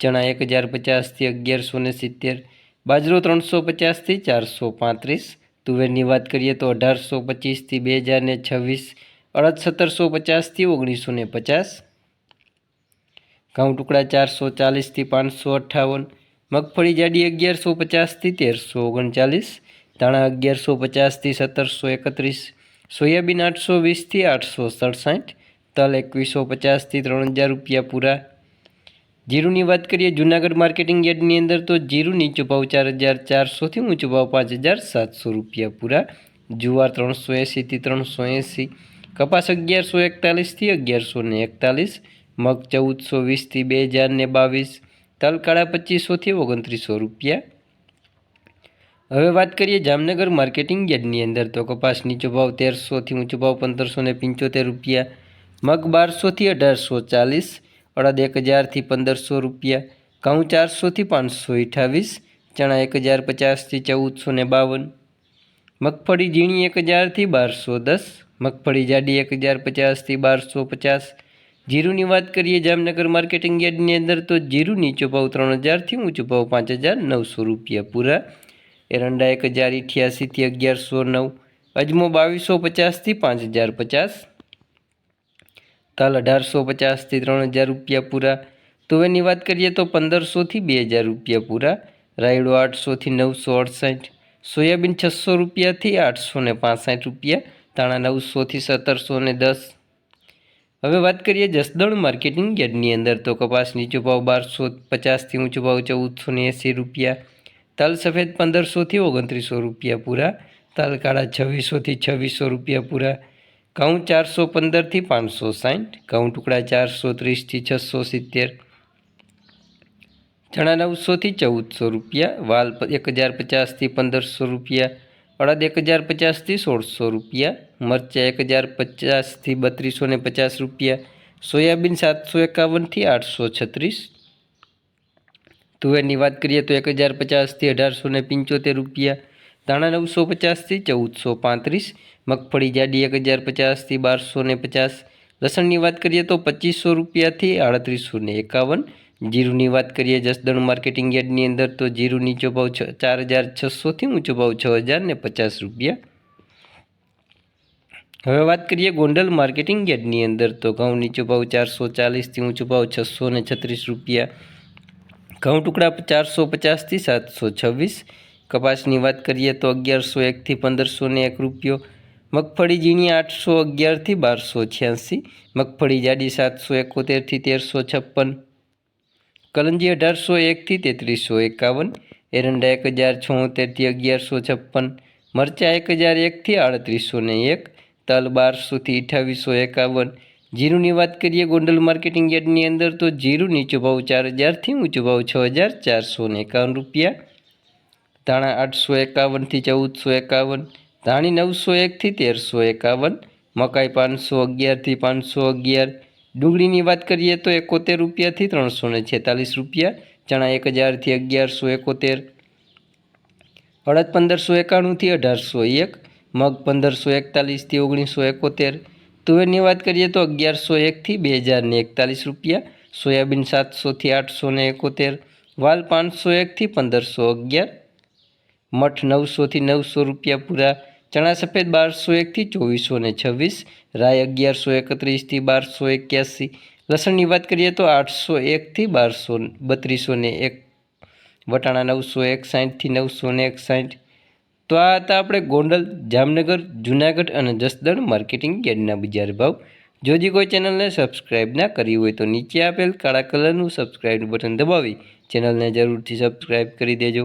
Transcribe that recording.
ચણા એક હજાર પચાસથી અગિયારસો ને સિત્તેર, બાજરો ત્રણસો પચાસથી ચારસો પાંત્રીસ, તુવેરની વાત કરીએ તો અઢારસો પચીસથી બે હજાર ને છવ્વીસ, અડદ સત્તરસો પચાસથી ઓગણીસો ને પચાસ, ઘઉં ટુકડા ચારસો ચાલીસથી પાંચસો અઠ્ઠાવન, મગફળી જાડી અગિયારસો પચાસથી તેરસો ઓગણચાલીસ, ધાણા અગિયારસો પચાસથી સત્તરસો એકત્રીસ, સોયાબીન આઠસો વીસથી આઠસો સડસઠ, તલ એકવીસો પચાસથી ત્રણ હજાર રૂપિયા પૂરા જીરુની વાત કરીએ, જૂનાગઢ માર્કેટિંગ યાર્ડની અંદર તો જીરું નીચો ભાવ ચાર હજાર ચારસોથી ઊંચો ભાવ પાંચ હજાર સાતસો રૂપિયા પૂરા. જુવાર ત્રણસો એંસીથી ત્રણસો એંસી કપાસ અગિયારસો એકતાલીસથી અગિયારસો ને એકતાલીસ, મગ ચૌદસો વીસથી બે હજાર ને બાવીસ, તલકાળા પચીસોથી ઓગણત્રીસો રૂપિયા. હવે વાત કરીએ જામનગર માર્કેટિંગ યાર્ડની અંદર તો કપાસ નીચો ભાવ તેરસોથી ઊંચો ભાવ પંદરસો ને પંચોતેર રૂપિયા, મગ બારસોથી અઢારસો ચાલીસ અડદ એક હજારથી પંદરસો રૂપિયા, ઘઉં ચારસોથી પાંચસો અઠાવીસ ચણા એક હજાર પચાસથી ચૌદસો ને બાવન, મગફળી ઝીણી એક હજારથી બારસો દસ, મગફળી જાડી એક હજાર પચાસથી બારસો પચાસ. જીરુની વાત કરીએ જામનગર માર્કેટિંગ યાર્ડની અંદર તો જીરું નીચો ભાવ ત્રણ હજારથી ઊંચો ભાવ પાંચ હજાર નવસો રૂપિયા પૂરા. એરંડા એક હજાર અઠ્યાસીથી અગિયારસો નવ, અજમો બાવીસો પચાસથી પાંચ હજાર પચાસ તલ અઢારસો પચાસથી ત્રણ હજાર રૂપિયા પૂરા. તુવેરની વાત કરીએ તો પંદરસોથી બે હજાર રૂપિયા પૂરા. રાયડો આઠસોથી નવસો અડસઠ, સોયાબીન છસો રૂપિયાથી આઠસો ને પાસઠ રૂપિયા તાણા નવસોથી સત્તરસો ને દસ. હવે વાત કરીએ જસદણ માર્કેટિંગ યાર્ડની અંદર તો કપાસ નીચો ભાવ બારસો પચાસથી ઊંચો ભાવ ચૌદસો ને એંસી રૂપિયા, તલ સફેદ પંદરસોથી ઓગણત્રીસો રૂપિયા પૂરા, તલ કાળા છવ્વીસોથી છવ્વીસો રૂપિયા પૂરા. ઘઉં ચારસો પંદરથી પાંચસો સાઠ ઘઉં ટુકડા ચારસો ત્રીસથી છસો સિત્તેર, ચણા નવસોથી ચૌદસો રૂપિયા, વાલ એક હજાર પચાસથી પંદરસો રૂપિયા, અડદ એક હજાર પચાસથી સોળસો રૂપિયા, મરચાં એક હજાર પચાસથી બત્રીસો ને પચાસ રૂપિયા, સોયાબીન સાતસો એકાવનથી આઠસો છત્રીસ. તુવેરની વાત કરીએ તો એક હજાર પચાસથી અઢારસો ને પંચોતેર રૂપિયા દાણા નવસો પચાસથી ચૌદસો પાંત્રીસ, મગફળી જાડી એક હજાર પચાસથી બારસો ને પચાસ. લસણની વાત કરીએ તો પચીસો રૂપિયાથી આડત્રીસો ને એકાવન. જીરુની વાત કરીએ જસદણ માર્કેટિંગ યાર્ડની અંદર તો જીરું નીચો ભાવ છ, ચાર હજાર છસોથી ઊંચો ભાવ છ હજાર ને પચાસ રૂપિયા. હવે વાત કરીએ ગોંડલ માર્કેટિંગ યાર્ડની અંદર તો ઘઉં નીચો ભાવ ચારસો ચાલીસથી ઊંચો ભાવ છસો ને છત્રીસ રૂપિયા. ઘઉં ટુકડા ચારસો પચાસથી સાતસો છવ્વીસ. કપાસની વાત કરીએ તો અગિયારસો એકથી પંદરસો ને એક રૂપિયો મગફળી ઝીણી આઠસો અગિયારથી બારસો છ્યાસી, મગફળી જાડી સાતસો એકોતેરથી તેરસો છપ્પન, કલંજી અઢારસો એકથી તેત્રીસો એકાવન, એરંડા એક હજાર છોતેરથી અગિયારસો છપ્પન, મરચાં એક હજાર એકથી આડત્રીસો ને એક, તલ બારસોથી અઠાવીસો એકાવન. જીરુની વાત કરીએ ગોંડલ માર્કેટિંગ યાર્ડની અંદર તો જીરું નીચો ભાવ ચાર હજારથી ઊંચો ભાવ છ હજાર ચારસો એકાવન રૂપિયા ધાણા આઠસો એકાવનથી ચૌદસો એકાવન, ધાણી નવસો એકથી તેરસો એકાવન, મકાઈ પાંચસો અગિયારથી પાંચસો અગિયાર, ડુંગળીની વાત કરીએ તો એકોતેર રૂપિયાથી ત્રણસો ને છેતાલીસ રૂપિયા, ચણા એક હજારથી અગિયારસો એકોતેર, અડદ પંદરસો એકાણુંથી અઢારસો એક, મગ પંદરસો એકતાલીસથી ઓગણીસો એકોતેર, તુવેરની વાત કરીએ તો અગિયારસો એકથી બે હજારને એકતાલીસ રૂપિયા, સોયાબીન સાતસોથી આઠસો ને એકોતેર, વાલ પાંચસો એકથી પંદરસો અગિયાર મઠ નવસોથી નવસો રૂપિયા પૂરા. ચણા સફેદ બારસો એકથી ચોવીસો ને છવ્વીસ. રાય અગિયારસો એકત્રીસથી બારસો એક્યાસી. લસણની વાત કરીએ તો આઠસો એકથી બારસો બત્રીસો ને એક. વટાણા નવસો એકસાઠથી નવસો ને એકસાઠ. તો આ હતા આપણે ગોંડલ, જામનગર, જુનાગઢ અને જસદણ માર્કેટિંગ યાર્ડના બજાર ભાવ. જો જે કોઈ ચેનલને સબસ્ક્રાઇબ ના કરી હોય તો નીચે આપેલ કાળા કલરનું સબસ્ક્રાઇબ બટન દબાવી ચેનલને જરૂરથી સબસ્ક્રાઇબ કરી દેજો.